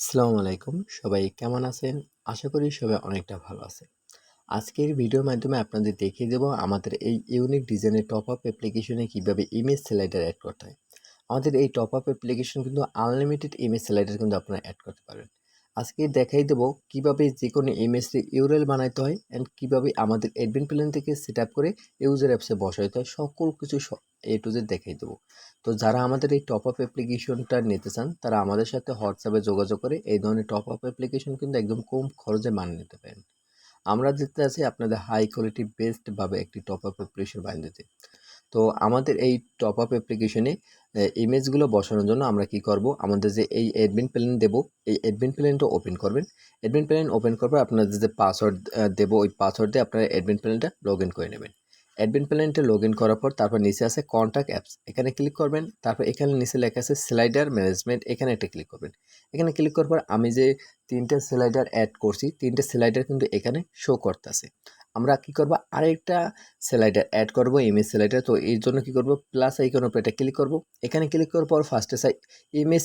আসসালামু আলাইকুম। সবাই কেমন আছেন? আশা করি সবাই অনেকটা ভালো আছে আজকের ভিডিওর মাধ্যমে আপনাদের দেখিয়ে দেবো আমাদের এই ইউনিক ডিজাইনের টপ আপ অ্যাপ্লিকেশনে কীভাবে ইমেজ স্লাইডার অ্যাড করতে হয়। আমাদের এই টপ আপ অ্যাপ্লিকেশন কিন্তু আনলিমিটেড ইমেজ স্লাইডার কিন্তু আপনারা অ্যাড করতে পারবেন আজকে দেখাই দেবো কীভাবে যে কোনো ইমেজটি ইউরেল বানাইতে হয় অ্যান্ড কীভাবে আমাদের অ্যাডমিন প্ল্যান থেকে সেট আপ করে ইউজার অ্যাপসে বসাইতে হয়, সকল কিছু এ টু জেড দেখাই দেবো। তো যারা আমাদের এই টপ আপ অ্যাপ্লিকেশনটা নিতে চান, তারা আমাদের সাথে হোয়াটসঅ্যাপে যোগাযোগ করে এই ধরনের টপ আপ অ্যাপ্লিকেশন কিন্তু একদম কম খরচে মান নিতে পারেন। আমরা দিতে আছি আপনাদের হাই কোয়ালিটি বেস্টভাবে একটি টপ আপ অ্যাপ্লিকেশন বানিয়ে দিতে। তো আমাদের এই টপ আপ অ্যাপ্লিকেশনে ইমেজগুলো বসানোর জন্য আমরা কি করব? আমাদের যে এই অ্যাডমিন প্ল্যান দেবো, এই অ্যাডমিন প্ল্যানটা ওপেন করবেন। অ্যাডমিন প্ল্যান ওপেন করবে আপনাদের যে পাসওয়ার্ড দেবো, ওই পাসওয়ার্ড দিয়ে আপনারা অ্যাডমিন প্ল্যানটা লগ ইন করে নেবেন। অ্যাডমিন প্ল্যানটা লগ ইন করার পর তারপর নিচে আছে কন্ট্যাক্ট অ্যাপস এখানে ক্লিক করবেন, তারপর এখানে নিচে লেখা আছে স্লাইডার ম্যানেজমেন্ট এখানে একটা ক্লিক করবেন। এখানে ক্লিক করার পর আমি যে তিনটে স্লাইডার অ্যাড করছি, তিনটে স্লাইডার কিন্তু এখানে শো করতেছে। আমরা কি করব? আরেকটা স্লাইডার অ্যাড করব ইমেজ স্লাইডার তো এর জন্য কি করব? প্লাস আইকন উপরে এটা ক্লিক করব। এখানে ক্লিক করার পর ফার্স্টে চাই ইমেজ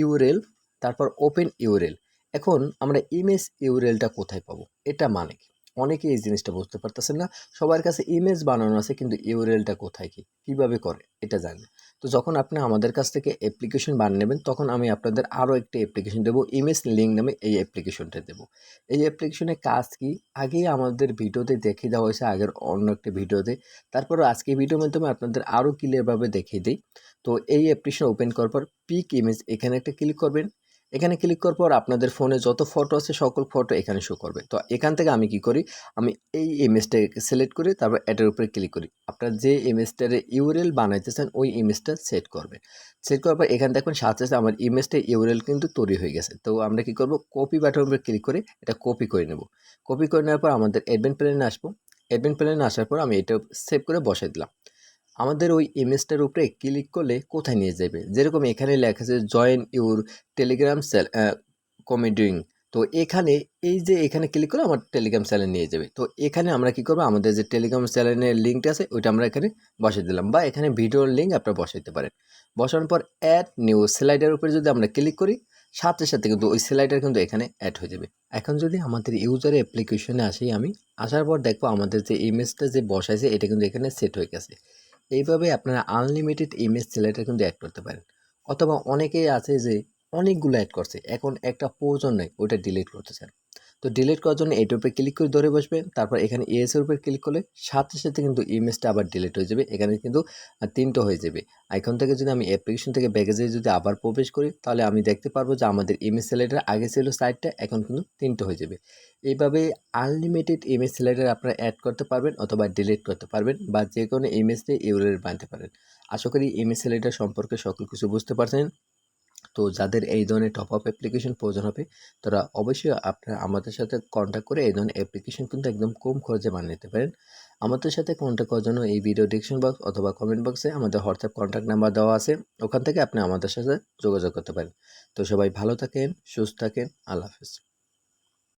ইউরেল তারপর ওপেন ইউরেল এখন আমরা ইমেজ ইউরেলটা কোথায় পাবো? এটা মানে কি? অনেকে এই জিনিসটা বুঝতে পারতেছেন না। সবার কাছে ইমেজ বানানো আছে, কিন্তু ইউরেলটা কোথায় কি? কীভাবে করে? এটা জানেন তো যখন আপনি আমাদের কাছ থেকে অ্যাপ্লিকেশন বানিয়ে নেবেন, তখন আমি আপনাদের আরও একটি অ্যাপ্লিকেশন দেবো ইমেজ লিঙ্ক নামে এই অ্যাপ্লিকেশনটা দেবো। এই অ্যাপ্লিকেশনের কাজ কি? আগেই আমাদের ভিডিওতে দেখিয়ে দেওয়া হয়েছে, আগের অন্য একটি ভিডিওতে। তারপরও আজকে ভিডিওর মাধ্যমে আপনাদের আরও ক্লিয়ারভাবে দেখিয়ে দিই। তো এই অ্যাপ্লিকেশন ওপেন করার পর পিক ইমেজ এখানে একটা ক্লিক করবেন। এখানে ক্লিক করার পর আপনাদের ফোনে যত ফটো আছে, সকল ফটো এখানে শো করবে। তো এখান থেকে আমি কি করি? আমি এই ইমেজটাকে সিলেক্ট করি তারপর এটার উপরে ক্লিক করি। আপনার যে ইমেজটারে ইউরেল বানাইতেছেন, ওই ইমেজটা সেট করবে। সেট করার পর এখানে দেখবেন সাথে সাথে আমার ইমেজটা ইউরেল কিন্তু তৈরি হয়ে গেছে। তো আমরা কি করব? কপি বাটনের উপরে ক্লিক করে এটা কপি করে নেব। কপি করে নেওয়ার পর আমাদের অ্যাডমিন প্ল্যানে আসব। অ্যাডমিন প্ল্যানে আসার পর আমি এটা সেভ করে বসাই দিলাম। আমাদের ওই ইমেজটার উপরে ক্লিক করলে কোথায় নিয়ে যাবে? যেরকম এখানে লেখা আছে জয়েন ইউর টেলিগ্রাম সেল কমেডিং তো এখানে এই যে এখানে ক্লিক করে আমার টেলিগ্রাম চ্যানেল নিয়ে যাবে। তো এখানে আমরা কি করব? আমাদের যে টেলিগ্রাম চ্যানেলের লিঙ্কটা আছে, ওইটা আমরা এখানে বসিয়ে দিলাম বা এখানে ভিডিওর লিঙ্ক আপনারা বসাইতে পারেন। বসানোর পর অ্যাড নিউ স্লাইডের উপরে যদি আমরা ক্লিক করি, সাথে সাথে কিন্তু ওই স্লাইডার কিন্তু এখানে অ্যাড হয়ে যাবে। এখন যদি আমাদের ইউজার অ্যাপ্লিকেশনে আসি আমি, আসার পর দেখব আমাদের যে ইমেজটা যে বসাইছে, এটা কিন্তু এখানে সেট হয়ে গেছে। এইভাবে আপনারা আনলিমিটেড ইমেজ সিলেক্টার কিন্তু অ্যাড করতে পারেন। অথবা অনেকেই আছে যে অনেকগুলো অ্যাড করছে, এখন একটা প্রয়োজন নেই, ওইটা ডিলিট করতে চান। তো ডিলিট করার জন্য এটার উপরে ক্লিক করে ধরে বসবেন তারপর এখানে এস এর উপরে ক্লিক করলে সাথে সাথে কিন্তু ইমেজটা আবার ডিলিট হয়ে যাবে। এখানে কিন্তু তিনটা হয়ে যাবে। এখন থেকে যদি আমি অ্যাপ্লিকেশন থেকে ব্যাগেজে যদি আবার প্রবেশ করি, তাহলে আমি দেখতে পারব যে আমাদের ইমেজ সিলেটার আগে ছিল সাইডটা এখন কিন্তু তিনটা হয়ে যাবে। এইভাবে আনলিমিটেড ইমেজ সিলেটার আপনারা অ্যাড করতে পারবেন অথবা ডিলিট করতে পারবেন বা যে কোনো ইমেজে ইউরেল বানতে পারেন। আশা করি ইমেজ সিলেটার সম্পর্কে সকল কিছু বুঝতে পারছেন। তো যাদের এই ধরনের টপ আপ অ্যাপ্লিকেশন প্রয়োজন হবে, তারা অবশ্যই আপনারা আমাদের সাথে কন্ট্যাক্ট করে এই ধরনের অ্যাপ্লিকেশন কিন্তু একদম কম খরচে বানিয়ে নিতে পারেন। আমাদের সাথে কন্ট্যাক্ট করার জন্য এই ভিডিও ডিসক্রিপশন বক্স অথবা কমেন্ট বক্সে আমাদের হোয়াটসঅ্যাপ কন্ট্যাক্ট নাম্বার দেওয়া আছে, ওখান থেকে আপনি আমাদের সাথে যোগাযোগ করতে পারেন। তো সবাই ভালো থাকেন, সুস্থ থাকেন, আল্লাহ হাফিজ।